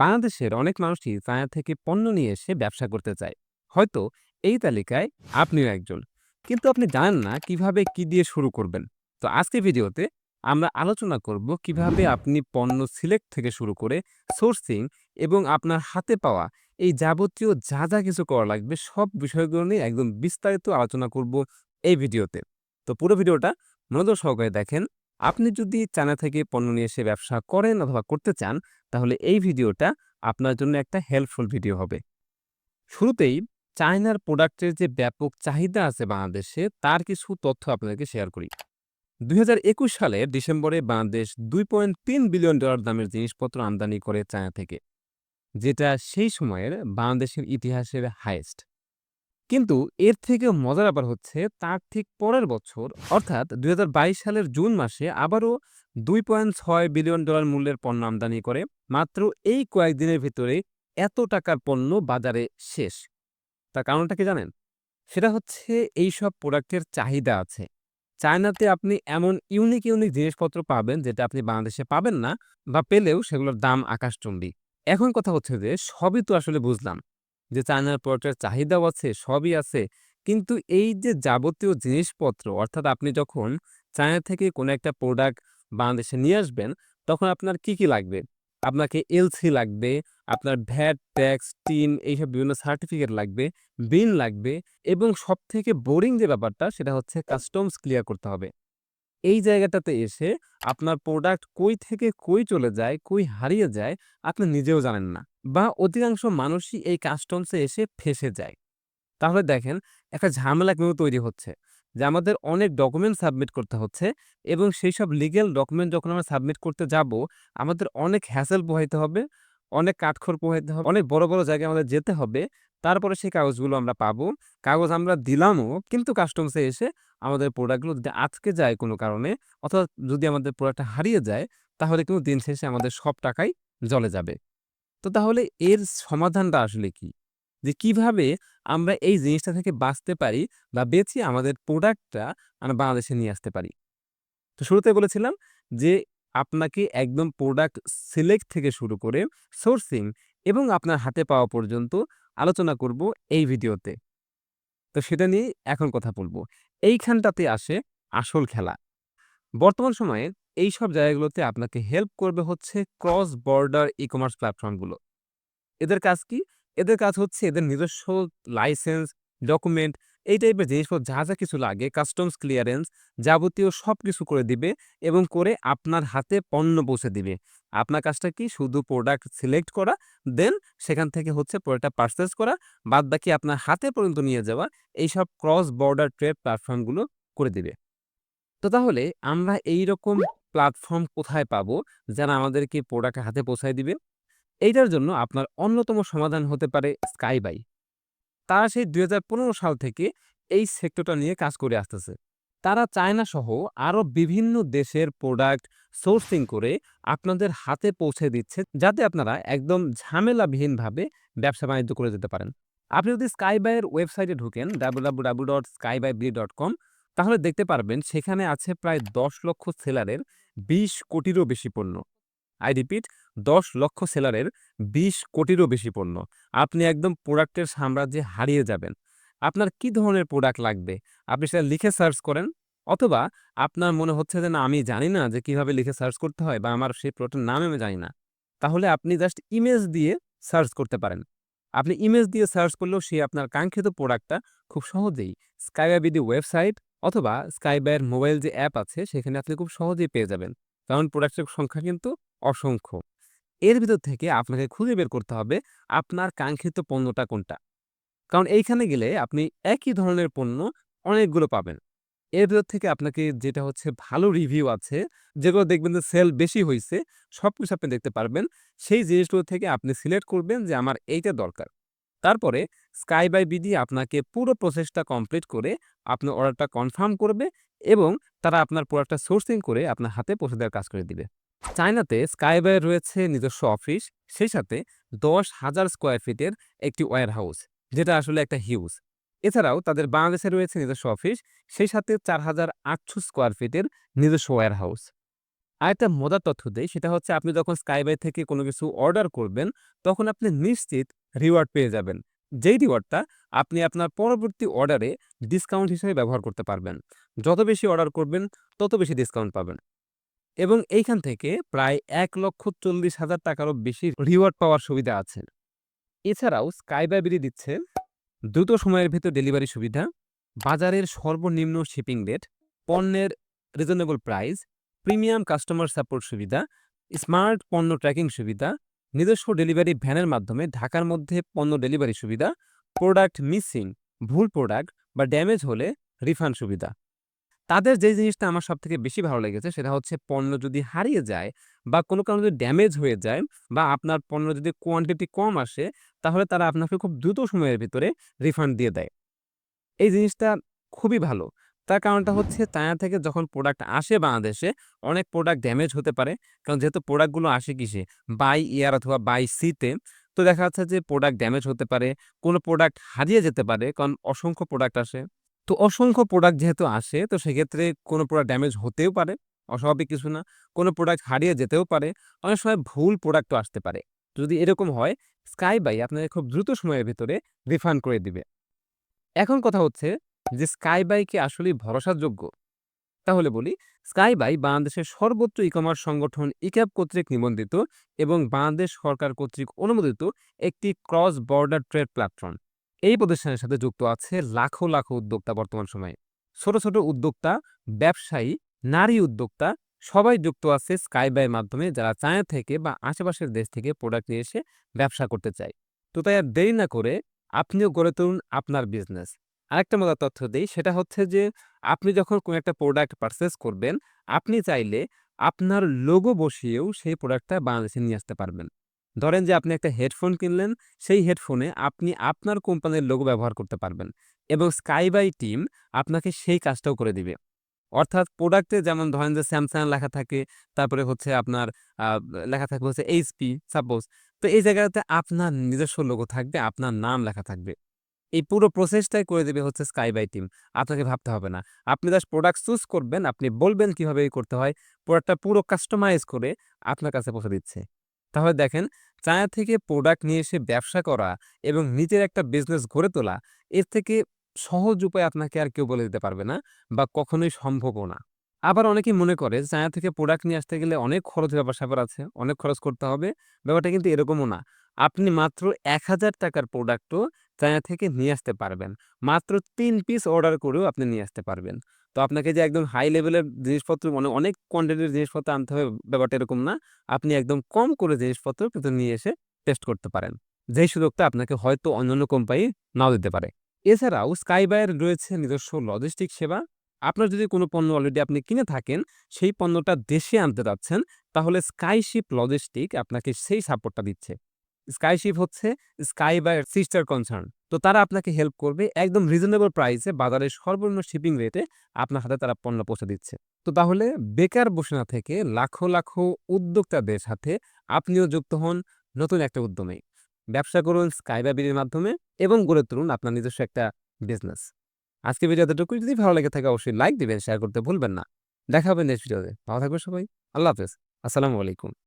বাংলাদেশের অনেক মানুষই চায়না থেকে পণ্য নিয়ে এসে ব্যবসা করতে চায়। হয়তো এই তালিকায় আপনিও একজন। কিন্তু আপনি জানেন না কীভাবে কি দিয়ে শুরু করবেন। তো আজকে ভিডিওতে আমরা আলোচনা করব কীভাবে আপনি পণ্য সিলেক্ট থেকে শুরু করে সোর্সিং এবং আপনার হাতে পাওয়া এই যাবতীয় যা যা কিছু করা লাগবে সব বিষয়গুলো নিয়ে একদম বিস্তারিত আলোচনা করব এই ভিডিওতে। তো পুরো ভিডিওটা মনোযোগ সহকারে দেখেন। আপনি যদি চায়না থেকে পণ্য নিয়ে এসে ব্যবসা করেন অথবা করতে চান, তাহলে এই ভিডিওটা আপনার জন্য একটা হেল্পফুল ভিডিও হবে। শুরুতেই চায়নার প্রোডাক্টের যে ব্যাপক চাহিদা আছে বাংলাদেশে, তার কিছু তথ্য আপনাদেরকে শেয়ার করি। দুই হাজার একুশ সালের ডিসেম্বরে বাংলাদেশ দুই পয়েন্ট তিন বিলিয়ন ডলার দামের জিনিসপত্র আমদানি করে চায়না থেকে, যেটা সেই সময়ের বাংলাদেশের ইতিহাসের হাইয়েস্ট কিন্তু এর থেকে মজার ব্যাপার হচ্ছে তার ঠিক পরের বছর, অর্থাৎ দুই হাজার বাইশ সালের জুন মাসে আবারও দুই পয়েন্ট ছয় বিলিয়ন ডলার মূল্যের পণ্য আমদানি করে। মাত্র এই কয়েকদিনের ভিতরে এত টাকার পণ্য বাজারে শেষ। তার কারণটা কি জানেন? সেটা হচ্ছে এই সব প্রোডাক্টের চাহিদা আছে। চায়নাতে আপনি এমন ইউনিক ইউনিক জিনিসপত্র পাবেন যেটা আপনি বাংলাদেশে পাবেন না বা পেলেও সেগুলোর দাম আকাশচুম্বী। এখন কথা হচ্ছে যে সবই তো আসলে বুঝলাম। যে চায়নার প্রোডাক্টের চাহিদাও আছে, সবই আছে। কিন্তু এই যে যাবতীয় জিনিসপত্র, অর্থাৎ আপনি যখন চায়না থেকে কোনো একটা প্রোডাক্ট বাংলাদেশে নিয়ে আসবেন, তখন আপনার কি কি লাগবে? আপনাকে এলসি লাগবে, আপনার ভ্যাট, ট্যাক্স, টিন এইসব বিভিন্ন সার্টিফিকেট লাগবে বিল লাগবে এবং সব থেকে বোরিং যে ব্যাপারটা, সেটা হচ্ছে কাস্টমস ক্লিয়ার করতে হবে। এই জায়গাটাতে এসে আপনার প্রোডাক্ট কই থেকে কই চলে যায়, কই হারিয়ে যায়, আপনি নিজেও জানেন না বা অধিকাংশ মানুষই এই কাস্টমসে এসে ফেসে যায়। তাহলে দেখেন, একটা ঝামেলা কিন্তু তৈরি হচ্ছে যে আমাদের অনেক ডকুমেন্ট সাবমিট করতে হচ্ছে এবং সেই সব লিগেল ডকুমেন্ট যখন আমরা সাবমিট করতে যাব, আমাদের অনেক হ্যাসেল পোহাইতে হবে, অনেক কাঠখড় পোহাইতে হবে, অনেক বড় বড় জায়গায় আমাদের যেতে হবে তারপরে সেই কাগজগুলো আমরা পাবো। কাগজ আমরা দিলামও, কিন্তু কাস্টমসে এসে আমাদের প্রোডাক্টগুলো যদি আটকে যায় কোনো কারণে, অথবা যদি আমাদের প্রোডাক্টটা হারিয়ে যায়, তাহলে কিন্তু দিন শেষে আমাদের সব টাকাই জলে যাবে। তো তাহলে এর সমাধানটা আসলে কি? যে কীভাবে আমরা এই জিনিসটা থেকে বাঁচতে পারি বা বেঁচে আমাদের প্রোডাক্টটা আমরা বাংলাদেশে নিয়ে আসতে পারি? তো শুরুতে বলেছিলাম যে আপনাকে একদম প্রোডাক্ট সিলেক্ট থেকে শুরু করে সোর্সিং এবং আপনার হাতে পাওয়া পর্যন্ত আলোচনা করব এই ভিডিওতে। তো সেটা নিয়ে এখন কথা বলব। এইখানটাতে আসে আসল খেলা। বর্তমান সময়ে এই সব জায়গাগুলোতে আপনাকে হেল্প করবে হচ্ছে ক্রস বর্ডার ই কমার্স প্ল্যাটফর্মগুলো এদের কাজ কি? এদের কাজ হচ্ছে এদের নিজস্ব লাইসেন্স ডকুমেন্ট এই টাইপের জিনিসপত্র যা যা কিছু লাগে কাস্টমস ক্লিয়ারেন্স যাবতীয় সব কিছু করে দিবে এবং করে আপনার হাতে পণ্য পৌঁছে দিবে। আপনার কাজটা কি শুধু প্রোডাক্ট সিলেক্ট করা দেন সেখান থেকে হচ্ছে প্রোডাক্টটা পারচেস করা বাদ বাকি আপনার হাতে পর্যন্ত নিয়ে যাওয়া, এইসব ক্রস বর্ডার ট্রেড প্ল্যাটফর্মগুলো করে দিবে। তো তাহলে আমরা এই রকম প্ল্যাটফর্ম কোথায় পাবো যারা আমাদেরকে প্রোডাক্ট হাতে পৌঁছায় দিবে? এইটার জন্য আপনার অন্যতম সমাধান হতে পারে স্কাই বাই তারা সেই দুই হাজার পনেরো সাল থেকে এই সেক্টরটা নিয়ে কাজ করে আসতেছে। তারা চায়না সহ আরও বিভিন্ন দেশের প্রোডাক্ট সোর্সিং করে আপনাদের হাতে পৌঁছে দিচ্ছে যাতে আপনারা একদম ঝামেলাবিহীনভাবে ব্যবসা বাণিজ্য করে যেতে পারেন। আপনি যদি স্কাইবাইয়ের ওয়েবসাইটে ঢুকেন W dot sky buy B dot com তাহলে দেখতে পারবেন সেখানে আছে প্রায় দশ লক্ষ সেলারের বিশ কোটিরও বেশি পণ্য। আই রিপিট, দশ লক্ষ সেলারের বিশ কোটিরও বেশি পণ্য। আপনি একদম প্রোডাক্টের সাম্রাজ্যে হারিয়ে যাবেন। আপনার কি ধরনের প্রোডাক্ট লাগবে? আপনি সেটা লিখে সার্চ করেন, অথবা আপনার মনে হচ্ছে যে না, আমি জানি না যে কীভাবে লিখে সার্চ করতে হয় বা আমার সেই প্রোডাক্টের নাম আমি জানি না। তাহলে আপনি জাস্ট ইমেজ দিয়ে সার্চ করতে পারেন। আপনি ইমেজ দিয়ে সার্চ করলেও সে আপনার কাঙ্ক্ষিত প্রোডাক্টটা খুব সহজেই স্কাইবাইবিডি ওয়েবসাইট অথবা স্কাইবাইয়ের মোবাইল যে অ্যাপ আছে, সেখানে আপনি খুব সহজেই পেয়ে যাবেন। কারণ প্রোডাক্টের সংখ্যা কিন্তু অসংখ্য। এর ভিতর থেকে আপনাকে খুঁজে বের করতে হবে আপনার কাঙ্ক্ষিত পণ্যটা কোনটা। কারণ এইখানে গেলে আপনি একই ধরনের পণ্য অনেকগুলো পাবেন। এর ভিতর থেকে আপনাকে যেটা হচ্ছে ভালো রিভিউ আছে, যেগুলো দেখবেন যে সেল বেশি হয়েছে সব কিছু আপনি দেখতে পারবেন। সেই জিনিসগুলো থেকে আপনি সিলেক্ট করবেন যে আমার এইটা দরকার। তারপরে স্কাই বাই বিডি আপনাকে পুরো প্রসেসটা কমপ্লিট করে আপনার অর্ডারটা কনফার্ম করবে এবং তারা আপনার প্রোডাক্টটা সোর্সিং করে আপনার হাতে পৌঁছে দেওয়ার কাজ করে দিবে। চায়নাতে স্কাইবাই রয়েছে নিজস্ব অফিস সেই সাথে দশ হাজার স্কোয়ার ফিটের একটি ওয়্যার হাউস যেটা আসলে একটা হিউজ এছাড়াও তাদের বাংলাদেশে রয়েছে নিজস্ব অফিস সেই সাথে চার হাজার আটশো স্কোয়ার ফিটের নিজস্ব ওয়্যার হাউস আরেকটা মজার তথ্য দেই সেটা হচ্ছে আপনি যখন স্কাইবাই থেকে কোনো কিছু অর্ডার করবেন, তখন আপনি নিশ্চিত রিওয়ার্ড পেয়ে যাবেন। যেই রিওয়ার্ডটা আপনি আপনার পরবর্তী অর্ডারে ডিসকাউন্ট হিসেবে ব্যবহার করতে পারবেন। যত বেশি অর্ডার করবেন, তত বেশি ডিসকাউন্ট পাবেন। এবং এইখান থেকে প্রায় ৳১,৪০,০০০ টাকারও বেশি রিওয়ার্ড পাওয়ার সুবিধা আছে। এছাড়াও স্কাইবাই বিডি দিচ্ছে দ্রুত সময়ের ভেতর ডেলিভারি সুবিধা, বাজারের সর্বনিম্ন শিপিং রেট, পণ্যের reasonable price, premium customer support সুবিধা, স্মার্ট পণ্য ট্র্যাকিং সুবিধা, নিজস্ব ডেলিভারি ভ্যানের মাধ্যমে ঢাকার মধ্যে পণ্য ডেলিভারি সুবিধা, প্রোডাক্ট মিসিং, ভুল প্রোডাক্ট বা ড্যামেজ হলে রিফান্ড সুবিধা। তাদের যে জিনিসটা আমার সব থেকে বেশি ভালো লেগেছে সেটা হচ্ছে পণ্য যদি হারিয়ে যায় বা কোনো কারণে যদি ড্যামেজ হয়ে যায় বা আপনার পণ্য যদি কোয়ান্টিটি কম আসে, তাহলে তারা আপনাকে খুব দ্রুত সময়ের ভিতরে রিফান্ড দিয়ে দেয়। এই জিনিসটা খুবই ভালো। তার কারণটা হচ্ছে চায়না থেকে যখন প্রোডাক্ট আসে বাংলাদেশে, অনেক প্রোডাক্ট ড্যামেজ হতে পারে। কারণ যেহেতু প্রোডাক্টগুলো আসে কিসে? বাই এয়ার অথবা বাই সিতে। তো দেখা যাচ্ছে যে প্রোডাক্ট ড্যামেজ হতে পারে, কোনো প্রোডাক্ট হারিয়ে যেতে পারে কারণ অসংখ্য প্রোডাক্ট আসে। তো অসংখ্য প্রোডাক্ট যেহেতু আসে তো সেক্ষেত্রে কোনো প্রোডাক্ট ড্যামেজ হতেও পারে, অস্বাভাবিক কিছু না। কোনো প্রোডাক্ট হারিয়ে যেতেও পারে, অনেক সময় ভুল প্রোডাক্টও আসতে পারে। যদি এরকম হয়, স্কাইবাই আপনাকে খুব দ্রুত সময়ের ভেতরে রিফান্ড করে দিবে। এখন কথা হচ্ছে যে স্কাইবাই কি আসলেই ভরসাযোগ্য? তাহলে বলি, স্কাইবাই বাংলাদেশের সর্বোচ্চ ই-কমার্স সংগঠন ইক্যাব কর্তৃক নিবন্ধিত এবং বাংলাদেশ সরকার কর্তৃক অনুমোদিত একটি ক্রস বর্ডার ট্রেড প্ল্যাটফর্ম। এই প্রতিষ্ঠানের সাথে যুক্ত আছে লাখো, লাখো উদ্যোক্তা বর্তমান সময়ে। ছোট, ছোট উদ্যোক্তা, ব্যবসায়ী, নারী উদ্যোক্তা সবাই যুক্ত আছে স্কাইবাইয়ের মাধ্যমে যারা চায়না থেকে বা আশেপাশের দেশ থেকে প্রোডাক্ট নিয়ে এসে ব্যবসা করতে চায়। তো তাই আর দেরি না করে আপনিও গড়ে তুলুন আপনার বিজনেস। আরেকটা মজার তথ্য দেই সেটা হচ্ছে যে আপনি যখন কোনো একটা প্রোডাক্ট পারচেস করবেন, আপনি চাইলে আপনার লোগো বসিয়েও সেই প্রোডাক্টটা বাংলাদেশে নিয়ে আসতে পারবেন। ধরেন যে আপনি একটা হেডফোন কিনলেন, সেই হেডফোনে আপনি আপনার কোম্পানির লোগো ব্যবহার করতে পারবেন এবং স্কাইবাই টিম আপনাকে সেই কাজটাও করে দিবে। অর্থাৎ প্রোডাক্টে যেমন ধরেন যে স্যামসাং লেখা থাকে, তারপরে হচ্ছে আপনার লেখা থাকবে হচ্ছে এইচপি সাপোজ। তো এই জায়গাটাতে আপনার নিজস্ব লোগো থাকবে, আপনার নাম লেখা থাকবে। এই পুরো প্রসেসটাই করে দিবে হচ্ছে স্কাইবাই টিম। আপনাকে ভাবতে হবে না। আপনি জাস্ট প্রোডাক্ট চুজ করবেন, আপনি বলবেন কীভাবে করতে হয়। প্রোডাক্টটা পুরো কাস্টমাইজ করে আপনার কাছে পৌঁছে দিচ্ছে। তাহলে দেখেন চায়না থেকে প্রোডাক্ট নিয়ে এসে ব্যবসা করা এবং নিজের একটা বিজনেস গড়ে তোলা, এর থেকে সহজ উপায় আপনাকে আর কেউ বলে দিতে পারবে না বা কখনোই সম্ভবও না। আবার অনেকেই মনে করে চায়না থেকে প্রোডাক্ট নিয়ে আসতে গেলে অনেক খরচ ব্যাপার-স্যাপার আছে, অনেক খরচ করতে হবে। ব্যাপারটা কিন্তু এরকমও না। আপনি মাত্র এক হাজার টাকার প্রোডাক্টও চায়না থেকে নিয়ে আসতে পারবেন। মাত্র তিন পিস অর্ডার করেও আপনি নিয়ে আসতে পারবেন। তো আপনাকে যে একদম হাই লেভেলের জিনিসপত্র মানে অনেক কোয়ান্টিটির জিনিসপত্র আনতে হবে ব্যাপারটা এরকম না। আপনি একদম কম করে জিনিসপত্র কিন্তু নিয়ে এসে টেস্ট করতে পারেন। যেই সুযোগটা আপনাকে হয়তো অন্যান্য কোম্পানি নাও দিতে পারে। এছাড়াও স্কাইবাইয়ের রয়েছে নিজস্ব লজিস্টিক সেবা। আপনার যদি কোনো পণ্য অলরেডি আপনি কিনে থাকেন, সেই পণ্যটা দেশে আনতে চাচ্ছেন, তাহলে স্কাইশিপ লজিস্টিক আপনাকে সেই সাপোর্টটা দিচ্ছে। স্কাইশিপ হচ্ছে স্কাই বা সিস্টার কনসার্ন। তো তারা আপনাকে হেল্প করবে একদম রিজনেবল প্রাইসে বাজারের সর্বনিম্ন শিপিং রেটে আপনার হাতে তারা পণ্য পৌঁছে দিচ্ছে। তো তাহলে বেকার বসে না থেকে লাখো, লাখো উদ্যোক্তাদের সাথে আপনিও যুক্ত হন নতুন একটা উদ্যমে। ব্যবসা করুন স্কাইবাই বিডির মাধ্যমে এবং গড়ে তুলুন আপনার নিজস্ব একটা বিজনেস। আজকে ভিডিও এতটুকুই। যদি ভালো লেগে থাকে অবশ্যই লাইক দিবেন, শেয়ার করতে ভুলবেন না। দেখা হবে নেক্সট ভিডিওতে। ভালো থাকবেন সবাই। আল্লাহ হাফেজ। আসসালামু আলাইকুম।